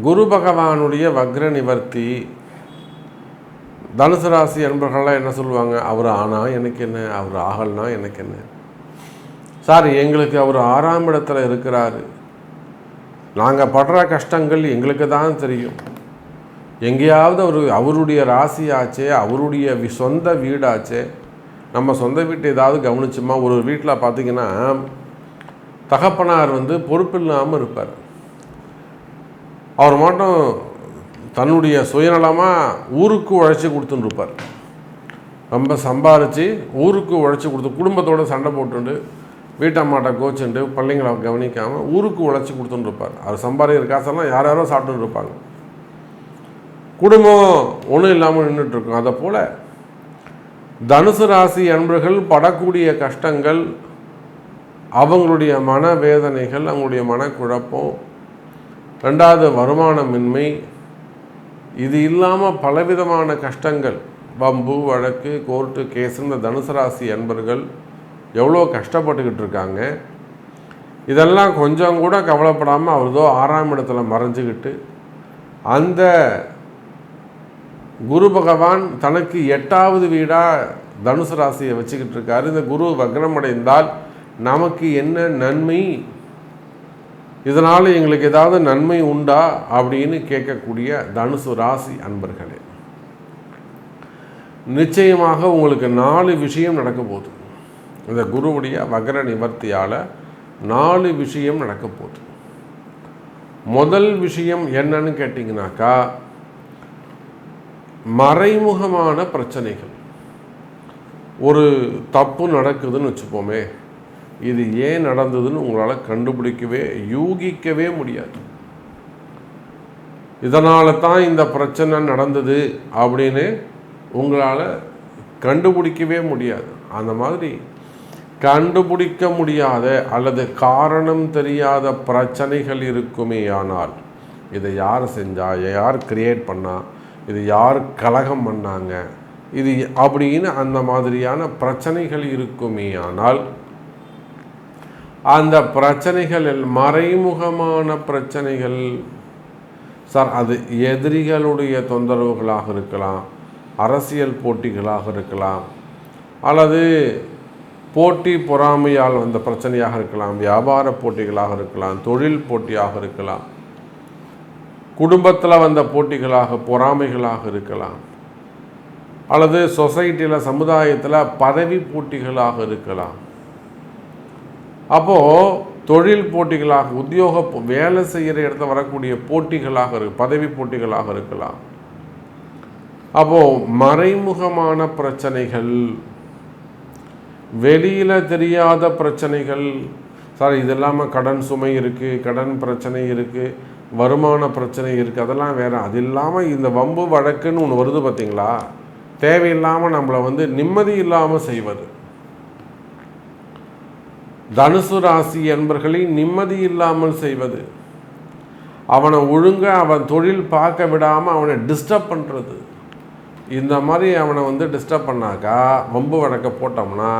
குரு பகவானுடைய வக்ர நிவர்த்தி. தனுசு ராசி அன்பர்கள்லாம் என்ன சொல்லுவாங்க? அவர் ஆனால் எனக்கு என்ன? அவர் ஆகல்னா எனக்கு என்ன? சார் எங்களுக்கு அவர் ஆறாம் இடத்துல இருக்கிறாரு. நாங்கள் படுற கஷ்டங்கள் எங்களுக்கு தான் தெரியும். எங்கேயாவது அவர் அவருடைய ராசி ஆச்சே அவருடைய வி- சொந்த வீடாச்சே நம்ம சொந்த வீட்டை ஏதாவது கவனிச்சுமா? ஒரு வீட்டில் பார்த்தீங்கன்னா தகப்பனார் வந்து பொறுப்பில்லாமல் இருப்பார். அவர் மட்டும் தன்னுடைய சுயநலமாக ஊருக்கு உழைச்சி கொடுத்துன்னு இருப்பார் ரொம்ப சம்பாரித்து ஊருக்கு உழைச்சி கொடுத்து குடும்பத்தோடு சண்டை போட்டுண்டு வீட்டம்மாட்ட கோச்சுண்டு பிள்ளைங்களை கவனிக்காமல் ஊருக்கு உழைச்சி கொடுத்துன்னு இருப்பார் அவர் சம்பாதிக்கிற காசெல்லாம் யார் யாரோ சாப்பிட்டுன்னு இருப்பாங்க குடும்பம் ஒன்றும் இல்லாமல் நின்றுட்டு இருக்கும் அதை போல் தனுசு ராசி அன்பர்கள் படக்கூடிய கஷ்டங்கள் அவங்களுடைய மனவேதனைகள் அவங்களுடைய மனக்குழப்பம் ரெண்டாவது வருமானமின்மை இது இல்லாமல் பலவிதமான கஷ்டங்கள். வம்பு வழக்கு கோர்ட்டு கேஸ் இந்த தனுசு ராசி அன்பர்கள் எவ்வளோ கஷ்டப்பட்டுக்கிட்டு இருக்காங்க. இதெல்லாம் கொஞ்சம் கூட கவலைப்படாமல் அவர்தோ ஆறாம் இடத்துல மறைஞ்சுக்கிட்டு அந்த குரு பகவான் தனக்கு எட்டாவது வீடாக தனுசு ராசியை வச்சுக்கிட்டு இருக்காரு. இந்த குரு வக்ரமடைந்தால் நமக்கு என்ன நன்மை இதனால் எங்களுக்கு ஏதாவது நன்மை உண்டா அப்படின்னு கேட்கக்கூடிய தனுசு ராசி அன்பர்களே நிச்சயமாக உங்களுக்கு நாலு விஷயம் நடக்க போகுது. இந்த குருவுடைய வக்ர நிவர்த்தியால் நாலு விஷயம் நடக்க போகுது. முதல் விஷயம் என்னன்னு கேட்டிங்கனாக்கா மறைமுகமான பிரச்சனைகள். ஒரு தப்பு நடக்குதுன்னு வச்சுப்போமே இது ஏன் நடந்ததுன்னு உங்களால் கண்டுபிடிக்கவே யூகிக்கவே முடியாது. இதனால தான் இந்த பிரச்சனை நடந்தது அப்படின்னு உங்களால் கண்டுபிடிக்கவே முடியாது. அந்த மாதிரி கண்டுபிடிக்க முடியாத அல்லது காரணம் தெரியாத பிரச்சனைகள் இருக்குமே ஆனால் இதை யார் செஞ்சா யார் கிரியேட் பண்ணா இது யார் கலகம் பண்ணாங்க இது அப்படின்னு அந்த மாதிரியான பிரச்சனைகள் இருக்குமே ஆனால் அந்த பிரச்சனைகள் மறைமுகமான பிரச்சனைகள் சார் அது எதிரிகளுடைய தொந்தரவுகளாக இருக்கலாம் அரசியல் போட்டிகளாக இருக்கலாம் அல்லது போட்டி பொறாமையால் வந்த பிரச்சனையாக இருக்கலாம் வியாபார போட்டிகளாக இருக்கலாம் தொழில் போட்டியாக இருக்கலாம் குடும்பத்தில் வந்த போட்டிகளாக பொறாமைகளாக இருக்கலாம் அல்லது சொசைட்டியில் சமுதாயத்தில் பதவி போட்டிகளாக இருக்கலாம். அப்போது தொழில் போட்டிகளாக உத்தியோக வேலை செய்கிற இடத்துல வரக்கூடிய போட்டிகளாக இருக்கு பதவி போட்டிகளாக இருக்கலாம். அப்போது மறைமுகமான பிரச்சனைகள் வெளியில் தெரியாத பிரச்சனைகள் சார் இது இல்லாமல் கடன் சுமை இருக்குது கடன் பிரச்சனை இருக்குது வருமான பிரச்சனை இருக்குது அதெல்லாம் வேறு. அது இல்லாமல் இந்த வம்பு வழக்குன்னு ஒன்று வருது பார்த்தீங்களா தேவையில்லாமல் நம்மளை வந்து நிம்மதி இல்லாமல் செய்வது. தனுசு ராசி என்பர்களை நிம்மதி இல்லாமல் செய்வது. அவனை ஒழுங்க அவன் தொழில் பார்க்க விடாமல் அவனை டிஸ்டர்ப் பண்ணுறது இந்த மாதிரி அவனை வந்து டிஸ்டர்ப் பண்ணாக்கா வம்பு வழக்க போட்டோம்னா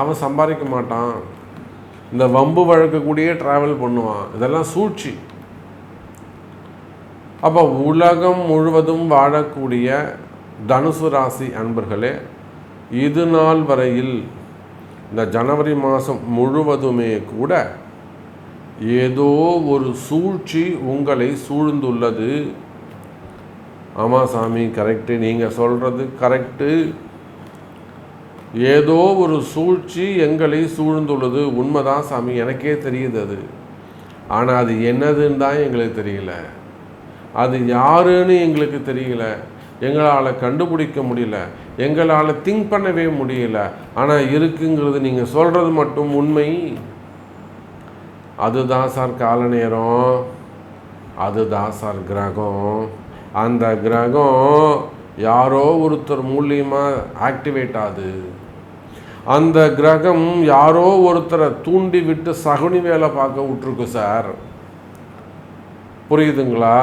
அவன் சம்பாதிக்க மாட்டான். இந்த வம்பு வழக்கு கூடயே ட்ராவல் பண்ணுவான். இதெல்லாம் சூழ்ச்சி. அப்போ உலகம் முழுவதும் வாழக்கூடிய தனுசு ராசி அன்பர்களே இது நாள் வரையில் இந்த ஜனவரி மாதம் முழுவதுமே கூட ஏதோ ஒரு சூழ்ச்சி உங்களை சூழ்ந்துள்ளது. ஆமாம் சாமி கரெக்டு நீங்கள் சொல்கிறது கரெக்டு ஏதோ ஒரு சூழ்ச்சி எங்களை சூழ்ந்துள்ளது. உண்மைதான் சாமி எனக்கே தெரியுது அது. ஆனால் அது என்னதுன்னு தான் எங்களுக்கு தெரியல. அது யாருன்னு எங்களுக்கு தெரியல. எங்களால் கண்டுபிடிக்க முடியல. எங்களால் திங்க் பண்ணவே முடியல. ஆனால் இருக்குங்கிறது நீங்கள் சொல்கிறது மட்டும் உண்மை. அதுதான் சார் கால நேரம். அதுதான் சார் கிரகம். அந்த கிரகம் யாரோ ஒருத்தர் மூலியமாக ஆக்டிவேட் ஆகுது. அந்த கிரகம் யாரோ ஒருத்தரை தூண்டி விட்டு சகுனி வேலை பார்க்க விட்ருக்கு சார் புரியுதுங்களா?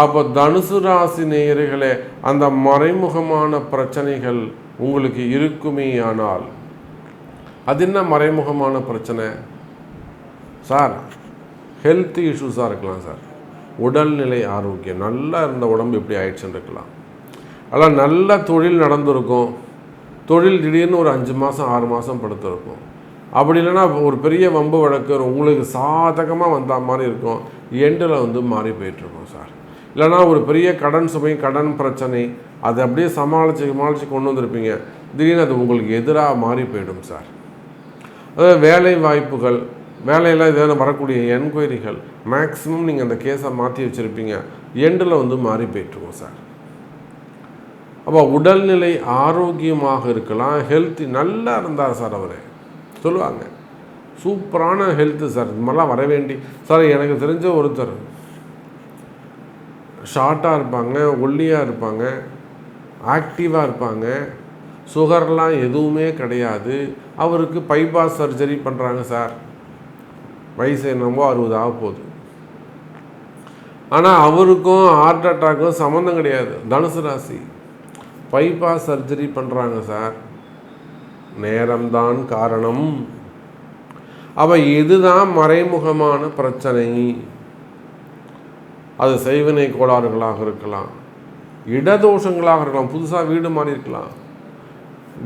அப்போ தனுசு ராசி நேயர்களே அந்த மறைமுகமான பிரச்சனைகள் உங்களுக்கு இருக்குமே ஆனால் அது என்ன மறைமுகமான பிரச்சனை? சார் ஹெல்த் இஷ்யூஸாக இருக்கலாம் சார். உடல்நிலை ஆரோக்கியம் நல்லா இருந்த உடம்பு இப்படி ஆயிடுச்சுன்னு இருக்கலாம் அதெல்லாம் நல்ல தொழில் நடந்திருக்கும். தொழில் திடீர்னு ஒரு அஞ்சு மாதம் ஆறு மாதம் படுத்திருக்கும். அப்படி இல்லைன்னா ஒரு பெரிய வம்பு வழக்கு உங்களுக்கு சாதகமாக வந்த மாதிரி இருக்கும். எண்டில் வந்து மாறி போயிட்டுருக்கும் சார். இல்லைன்னா ஒரு பெரிய கடன் சுமை கடன் பிரச்சனை அதை அப்படியே சமாளித்து சமாளித்து கொண்டு வந்திருப்பீங்க. திடீர்னு அது உங்களுக்கு எதிராக மாறி போயிடும் சார். அதாவது வேலை வாய்ப்புகள் வேலையில் ஏதாவது வரக்கூடிய என்கொயரிகள் மேக்ஸிமம் நீங்கள் அந்த கேஸை மாற்றி வச்சுருப்பீங்க. எண்டில் வந்து மாறி போயிட்டுருவோம் சார். அப்போ உடல்நிலை ஆரோக்கியமாக இருக்கலாம் ஹெல்த்தி நல்லா இருந்தார் சார் அவர். சொல்லுவாங்க. சூப்பரான ஹெல்த்து சார். இது மாதிரிலாம் வர வேண்டி சார் எனக்கு தெரிஞ்ச ஒருத்தர் ஷார்ட்டாக இருப்பாங்க ஒல்லியாக இருப்பாங்க ஆக்டிவாக இருப்பாங்க. சுகர்லாம் எதுவுமே கிடையாது. அவருக்கு பைபாஸ் சர்ஜரி பண்ணுறாங்க சார். வயசு என்னமோ அறுபது ஆக போகுது. ஆனால் அவருக்கும் ஹார்ட் அட்டாக்கும் சம்மந்தம் கிடையாது. தனுசு ராசி. பைபாஸ் சர்ஜரி பண்ணுறாங்க சார். நேரம்தான் காரணம். அவள் இதுதான் மறைமுகமான பிரச்சனை. அது செய்வினை கோளாறுகளாக இருக்கலாம். இடதோஷங்களாக இருக்கலாம். புதுசாக வீடு மாறி இருக்கலாம்.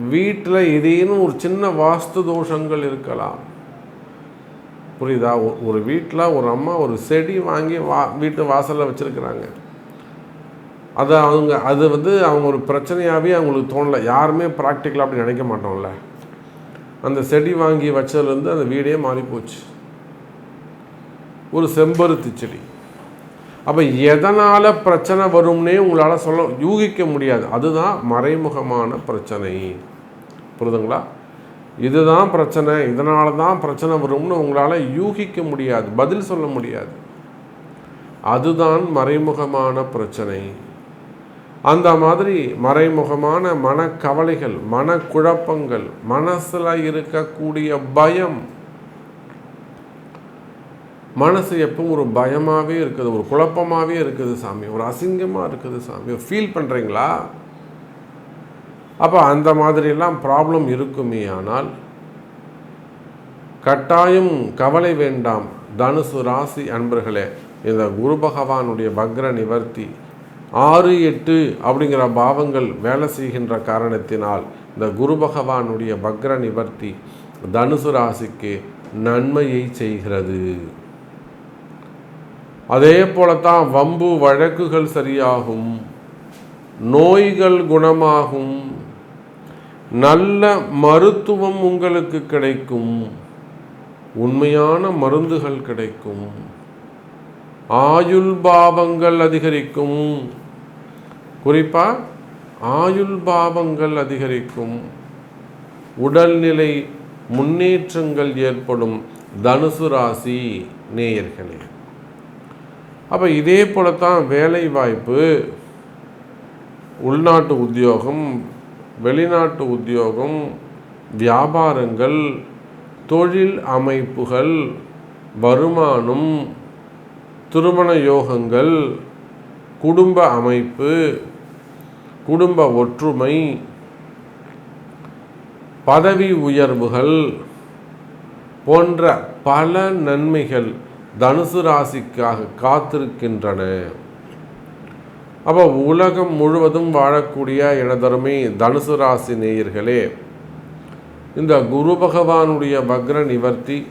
வீட்டில் ஏதேனும் ஒரு சின்ன வாஸ்து தோஷங்கள் இருக்கலாம். புரியுதா? ஒ- ஒரு வீட்டில் ஒரு அம்மா ஒரு செடி வாங்கி வா வீட்டு வாசலில் வச்சுருக்குறாங்க. அது அவங்க அது வந்து அவங்க ஒரு பிரச்சனையாகவே அவங்களுக்கு தோணலை. யாருமே ப்ராக்டிக்கலாக அப்படி நினைக்க மாட்டோம்ல. அந்த செடி வாங்கி வச்சதுலேருந்து அந்த வீடே மாறி போச்சு ஒரு செம்பருத்தி செடி. அப்போ எதனால் பிரச்சனை வரும்னே உங்களால் சொல்ல யூகிக்க முடியாது. அதுதான் மறைமுகமான பிரச்சனை. புரிதுங்களா? இதுதான் பிரச்சனை இதனால தான் பிரச்சனை வரும்னு உங்களால் யூகிக்க முடியாது பதில் சொல்ல முடியாது. அதுதான் மறைமுகமான பிரச்சனை. அந்த மாதிரி மறைமுகமான மனக்கவலைகள் மனக்குழப்பங்கள் மனசில் இருக்கக்கூடிய பயம் மனசு எப்பவும் ஒரு பயமாகவே இருக்குது ஒரு குழப்பமாகவே இருக்குது சாமி. ஒரு அசிங்கமாக இருக்குது சாமி. ஃபீல் பண்ணுறீங்களா அப்போ அந்த மாதிரிலாம் ப்ராப்ளம் இருக்குமே ஆனால் கட்டாயம் கவலை வேண்டாம். தனுசு ராசி அன்பர்களே இந்த குரு பகவானுடைய வக்ர நிவர்த்தி ஆறு எட்டு அப்படிங்கிற பாவங்கள் வேலை செய்கின்ற காரணத்தினால் இந்த குரு பகவானுடைய வக்ர நிவர்த்தி தனுசு ராசிக்கு நன்மையை செய்கிறது. அதே போலத்தான் வம்பு வழக்குகள் சரியாகும் நோய்கள் குணமாகும் நல்ல மருத்துவம் உங்களுக்கு கிடைக்கும் உண்மையான மருந்துகள் கிடைக்கும் ஆயுள் பாவங்கள் அதிகரிக்கும். குறிப்பா ஆயுள் பாவங்கள் அதிகரிக்கும். உடல்நிலை முன்னேற்றங்கள் ஏற்படும் தனுசு ராசி நேயர்களே. அப்போ இதே போலத்தான் வேலை வாய்ப்பு உள்நாட்டு உத்தியோகம் வெளிநாட்டு உத்தியோகம் வியாபாரங்கள் தொழில் அமைப்புகள் வருமானம் திருமண யோகங்கள் குடும்ப அமைப்பு குடும்ப ஒற்றுமை பதவி உயர்வுகள் போன்ற பல நன்மைகள் தனுசு ராசிக்காக காத்திருக்கின்றன. அப்போ உலகம் முழுவதும் வாழக்கூடிய எனதருமை தனுசு ராசி நேயர்களே இந்த குரு பகவானுடைய வக்ர நிவர்த்தி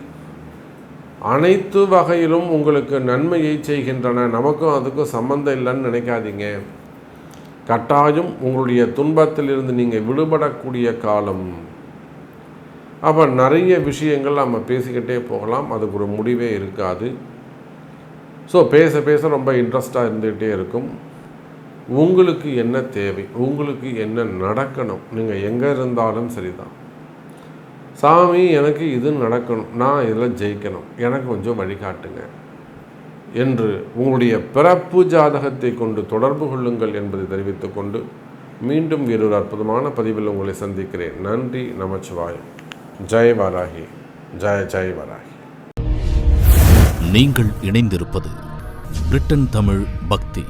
அனைத்து வகையிலும் உங்களுக்கு நன்மையை செய்கின்றன. நமக்கும் அதுக்கும் சம்மந்தம் இல்லைன்னு நினைக்காதீங்க. கட்டாயம் உங்களுடைய துன்பத்திலிருந்து நீங்கள் விடுபடக்கூடிய காலம். அப்போ நிறைய விஷயங்கள் நம்ம பேசிக்கிட்டே போகலாம். அதுக்கு ஒரு முடிவே இருக்காது. ஸோ பேச பேச ரொம்ப இன்ட்ரெஸ்டாக இருந்துகிட்டே இருக்கும். உங்களுக்கு என்ன தேவை? உங்களுக்கு என்ன நடக்கணும்? நீங்கள் எங்கே இருந்தாலும் சரிதான். சாமி எனக்கு இது நடக்கணும். நான் இதில் ஜெயிக்கணும். எனக்கு கொஞ்சம் வழிகாட்டுங்க. என்று உங்களுடைய பிறப்பு ஜாதகத்தை கொண்டு தொடர்பு கொள்ளுங்கள் என்பதை தெரிவித்துக்கொண்டு மீண்டும் வேறொரு அற்புதமான பதிவில் உங்களை சந்திக்கிறேன். நன்றி நமச்சிவாயம். ஜெய் வராகி ஜெய ஜெய் வராகி. நீங்கள் இணைந்திருப்பது பிரிட்டன் தமிழ் பக்தி.